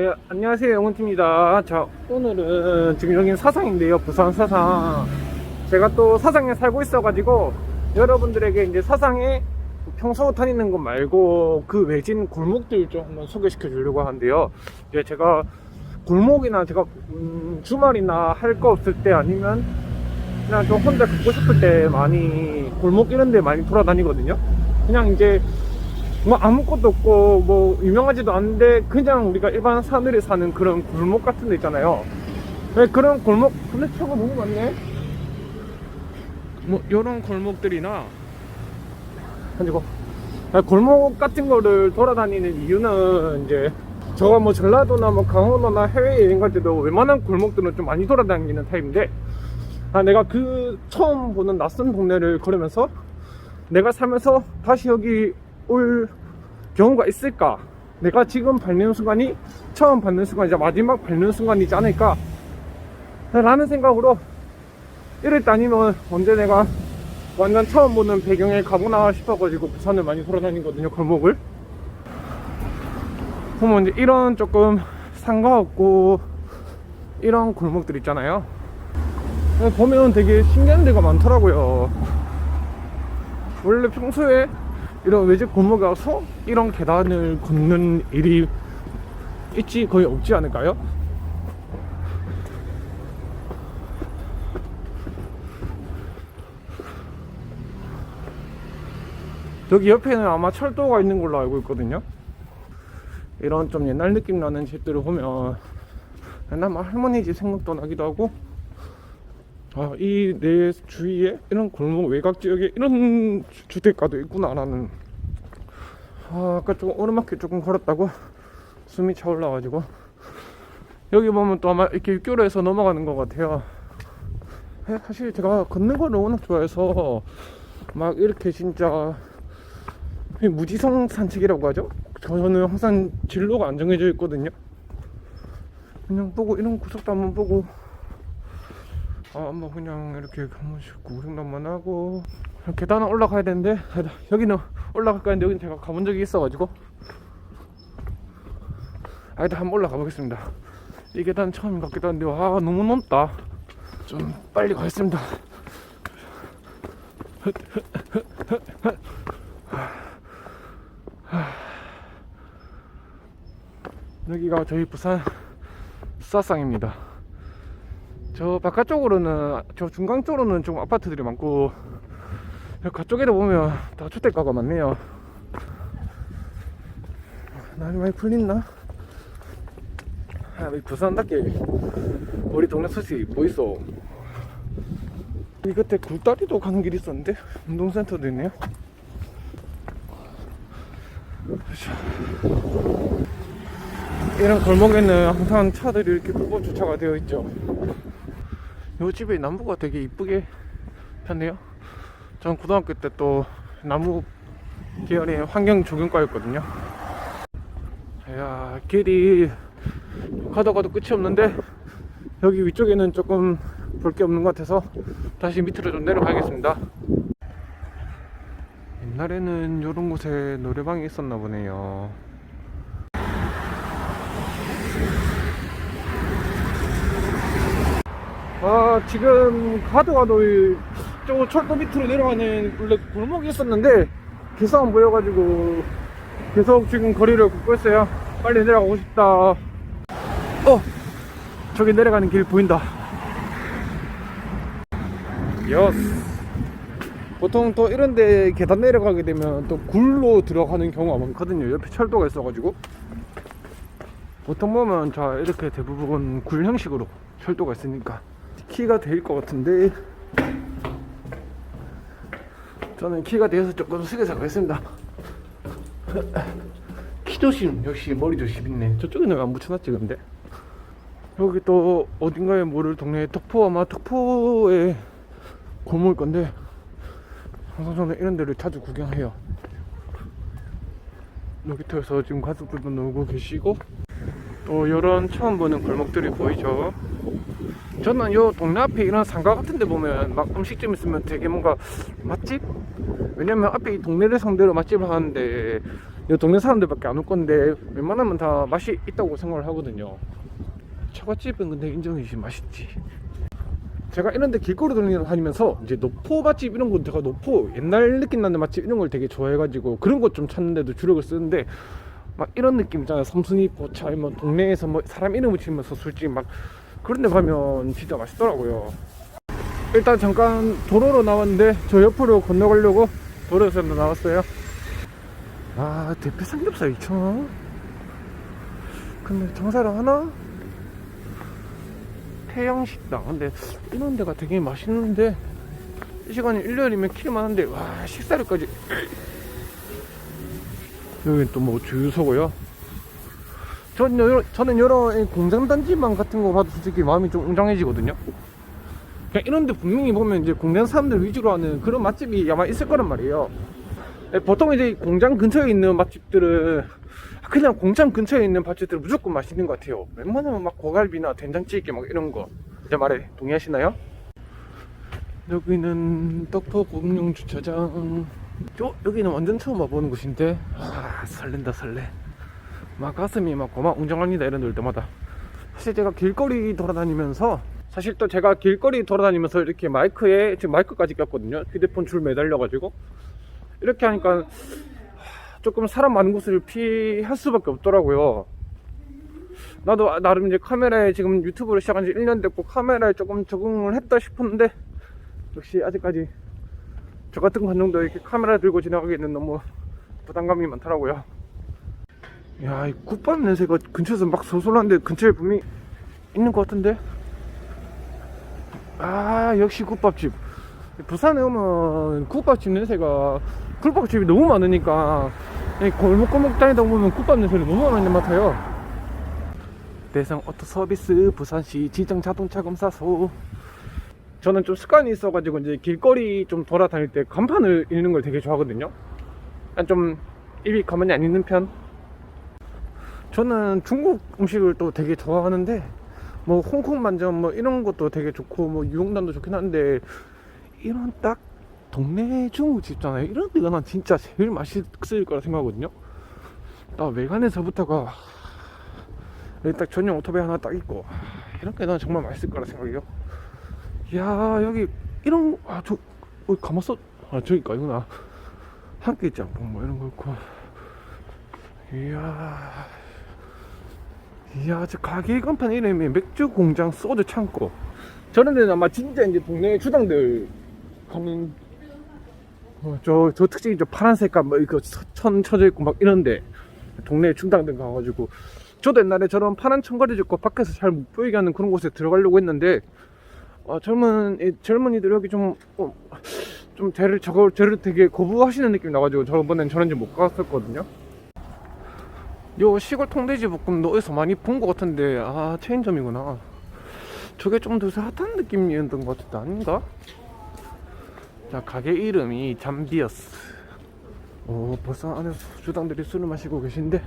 네, 안녕하세요 영훈팀입니다. 자 오늘은 지금 여긴 사상인데요 부산 사상. 제가 또 사상에 살고 있어 가지고 여러분들에게 이제 사상에 평소 다니는 것 말고 그 외진 골목들 좀 한번 소개시켜 주려고 하는데요. 이제 제가 골목이나 제가 음, 주말이나 할 거 없을 때 아니면 그냥 좀 혼자 걷고 싶을 때 많이 골목 이런 데 많이 돌아다니거든요. 그냥 이제 뭐 아무것도 없고 뭐 유명하지도 않은데 그냥 우리가 일반 사람들이 사는 그런 골목 같은 데 있잖아요. 네, 그런 골목 근데 차가 너무 많네. 뭐 요런 골목들이나. 가지고. 아, 골목 같은 거를 돌아다니는 이유는 이제 저가 뭐 전라도나 뭐 강원도나 해외 여행 갈 때도 웬만한 골목들은 좀 많이 돌아다니는 타입인데 아 내가 그 처음 보는 낯선 동네를 걸으면서 내가 살면서 다시 여기 올 경우가 있을까? 내가 지금 밟는 순간이 처음 밟는 순간이자 마지막 밟는 순간이지 않을까? 라는 생각으로 이럴 때 아니면 언제 내가 완전 처음 보는 배경에 가보나 싶어가지고 부산을 많이 돌아다니거든요, 골목을. 그러면 이제 이런 조금 상가 없고 이런 골목들 있잖아요. 보면 되게 신기한 데가 많더라고요. 원래 평소에 이런 외집 골목에 와서 이런 계단을 걷는 일이 있지 거의 없지 않을까요? 여기 옆에는 아마 철도가 있는 걸로 알고 있거든요. 이런 좀 옛날 느낌 나는 집들을 보면 옛날 뭐 할머니 집 생각도 나기도 하고 아, 이 내 주위에 이런 골목 외곽 지역에 이런 주- 주택가도 있구나 라는. 아, 아까 조금 오르막길 조금 걸었다고 숨이 차올라가지고. 여기 보면 또 아마 이렇게 육교로에서 넘어가는 것 같아요. 네, 사실 제가 걷는 걸 워낙 좋아해서 막 이렇게 진짜 이 무지성 산책이라고 하죠? 저는 항상 진로가 안 정해져 있거든요. 그냥 보고 이런 구석도 한번 보고 아, 한번 그냥 이렇게 한 번씩 구경만 하고 계단은 올라가야 되는데 여기는 올라갈까 했는데 여기는 제가 가본 적이 있어가지고. 아 일단 한번 올라가 보겠습니다. 이 계단 처음 같기도 한데 와 너무 높다. 좀 빨리 가겠습니다. 여기가 저희 부산 수사상입니다 저 바깥쪽으로는 저 중간 쪽으로는 좀 아파트들이 많고 가쪽에도 보면 다 주택가가 많네요. 날이 많이 풀린나? 아, 이 부산답게 우리 동네 소식 보이소 이 끝에 굴다리도 가는 길이 있었는데? 운동센터도 있네요. 이런 골목에는 항상 차들이 이렇게 보고 주차가 되어 있죠 요 집에 나무가 되게 이쁘게 폈네요. 전 고등학교 때 또 나무 계열의 환경 조경과였거든요. 야 길이 가도 가도 끝이 없는데 여기 위쪽에는 조금 볼 게 없는 것 같아서 다시 밑으로 좀 내려가겠습니다. 옛날에는 이런 곳에 노래방이 있었나 보네요. 아 지금 가도 가도 이- 저 철도 밑으로 내려가는 원래 골목이 있었는데 계속 안 보여가지고 계속 지금 거리를 걷고 있어요. 빨리 내려가고 싶다. 어 저기 내려가는 길 보인다. 여스 보통 또 이런데 계단 내려가게 되면 또 굴로 들어가는 경우가 많거든요. 옆에 철도가 있어가지고. 보통 보면 자 이렇게 대부분 굴 형식으로 철도가 있으니까 키가 될 것 같은데. 저는 키가 돼서 조금 숙여서 가겠습니다. 키 조심 역시 머리 조심 있네. 저쪽에는 안 붙여놨지 근데. 여기 또 어딘가에 모를 동네에 덕포 아마 덕포에 골목일 건데 항상 저는 이런 데를 자주 구경해요. 놀이터에서 지금 가족들도 놀고 계시고 또 이런 처음 보는 골목들이 보이죠 저는 요 동네 앞에 이런 상가 같은 데 보면 막 음식점 있으면 되게 뭔가 맛집? 왜냐면 앞에 이 동네를 상대로 맛집을 하는데 이 동네 사람들밖에 안 올 건데 웬만하면 다 맛이 있다고 생각을 하거든요. 처갓집은 근데 인정이지 맛있지. 제가 이런 데 길거리 다니면서 이제 노포 맛집 이런 거 제가 노포 옛날 느낌 나는 맛집 이런 걸 되게 좋아해가지고 그런 것 좀 찾는데도 주력을 쓰는데 막 이런 느낌 있잖아요 삼순이 포차 아니면 동네에서 뭐 사람 이름 붙이면서 술집 막 그런 데 가면 진짜 맛있더라고요. 일단 잠깐 도로로 나왔는데 저 옆으로 건너가려고 도로에서 나왔어요. 아 대패 삼겹살 2,000원? 근데 장사를 하나? 태양식당. 근데 이런 데가 되게 맛있는데 이 시간이 일요일이면 키만 한데 와 식사료까지. 여기 또뭐 주유소고요 저는 요런, 저는 이런 공장단지만 같은 거 봐도 솔직히 마음이 좀 웅장해지거든요 그냥 이런 데 분명히 보면 이제 공장 사람들 위주로 하는 그런 맛집이 아마 있을 거란 말이에요 예, 보통 이제 공장 근처에 있는 맛집들은 그냥 공장 근처에 있는 맛집들은 무조건 맛있는 것 같아요. 웬만하면 막 고갈비나 된장찌개 막 이런 거. 제 말에 동의하시나요? 여기는 떡포 공룡 주차장. 요, 여기는 완전 처음 와보는 곳인데, 아, 설렌다, 설레. 막 가슴이 막 고막 웅장합니다, 이런 데올 때마다. 사실 제가 길거리 돌아다니면서, 사실 또 제가 길거리 돌아다니면서 이렇게 마이크에, 지금 마이크까지 꼈거든요. 휴대폰 줄 매달려 가지고. 이렇게 하니까 조금 사람 많은 곳을 피할 수밖에 없더라고요. 나도 나름 이제 카메라에 지금 유튜브를 시작한 지 1년 됐고 카메라에 조금 적응을 했다 싶었는데 역시 아직까지 저 같은 관중도 이렇게 카메라 들고 지나가기에는 너무 부담감이 많더라고요. 야, 이 국밥 냄새가 근처에서 막 소솔한데 근처에 분명히 있는 것 같은데? 아, 역시 국밥집. 부산에 오면 국밥집 냄새가 국밥집이 너무 많으니까 이 골목골목 다니다 보면 국밥 냄새를 너무 많이 맡아요 대성 오토 서비스 부산시 지정 자동차 검사소 저는 좀 습관이 있어가지고 이제 길거리 좀 돌아다닐 때 간판을 읽는 걸 되게 좋아하거든요 좀 입이 가만히 안 있는 편 저는 중국 음식을 또 되게 좋아하는데 뭐 홍콩 반점 뭐 이런 것도 되게 좋고 뭐 유흥단도 좋긴 한데 이런 딱 동네 중국집 있잖아요 이런 데가 난 진짜 제일 맛있을 거라 생각하거든요. 나 외관에서부터가 여기 딱 전용 오토바이 하나 딱 있고 이런 게 난 정말 맛있을 거라 생각해요. 야 여기 이런 아저 어, 가만있어 아 저기 가구나. 한끼 짬뽕 뭐 이런 거 있고. 이야 이야 저 가게 간판 이름이 맥주 공장 소주 창고 저런 데는 아마 진짜 이제 동네 주당들 가면 어, 저, 저 특징이 저 파란 색깔 뭐 이거 천 쳐져 있고 막 이런데 동네 중당들 가가지고 저도 옛날에 저런 파란 천거리 짓고 밖에서 잘 못 보이게 하는 그런 곳에 들어가려고 했는데 어, 젊은 이 젊은이들 여기 좀 어, 좀 저를 저걸 저를 되게 거부하시는 느낌이 나가지고 저번엔 저런 집못 갔었거든요. 요 시골 통돼지 볶음도 어디서 많이 본 것 같은데 아 체인점이구나. 저게 좀더 핫한 느낌이었던 것 같은데 아닌가? 자 가게 이름이 잠비어스 오 벌써 안에서 주당들이 술을 마시고 계신데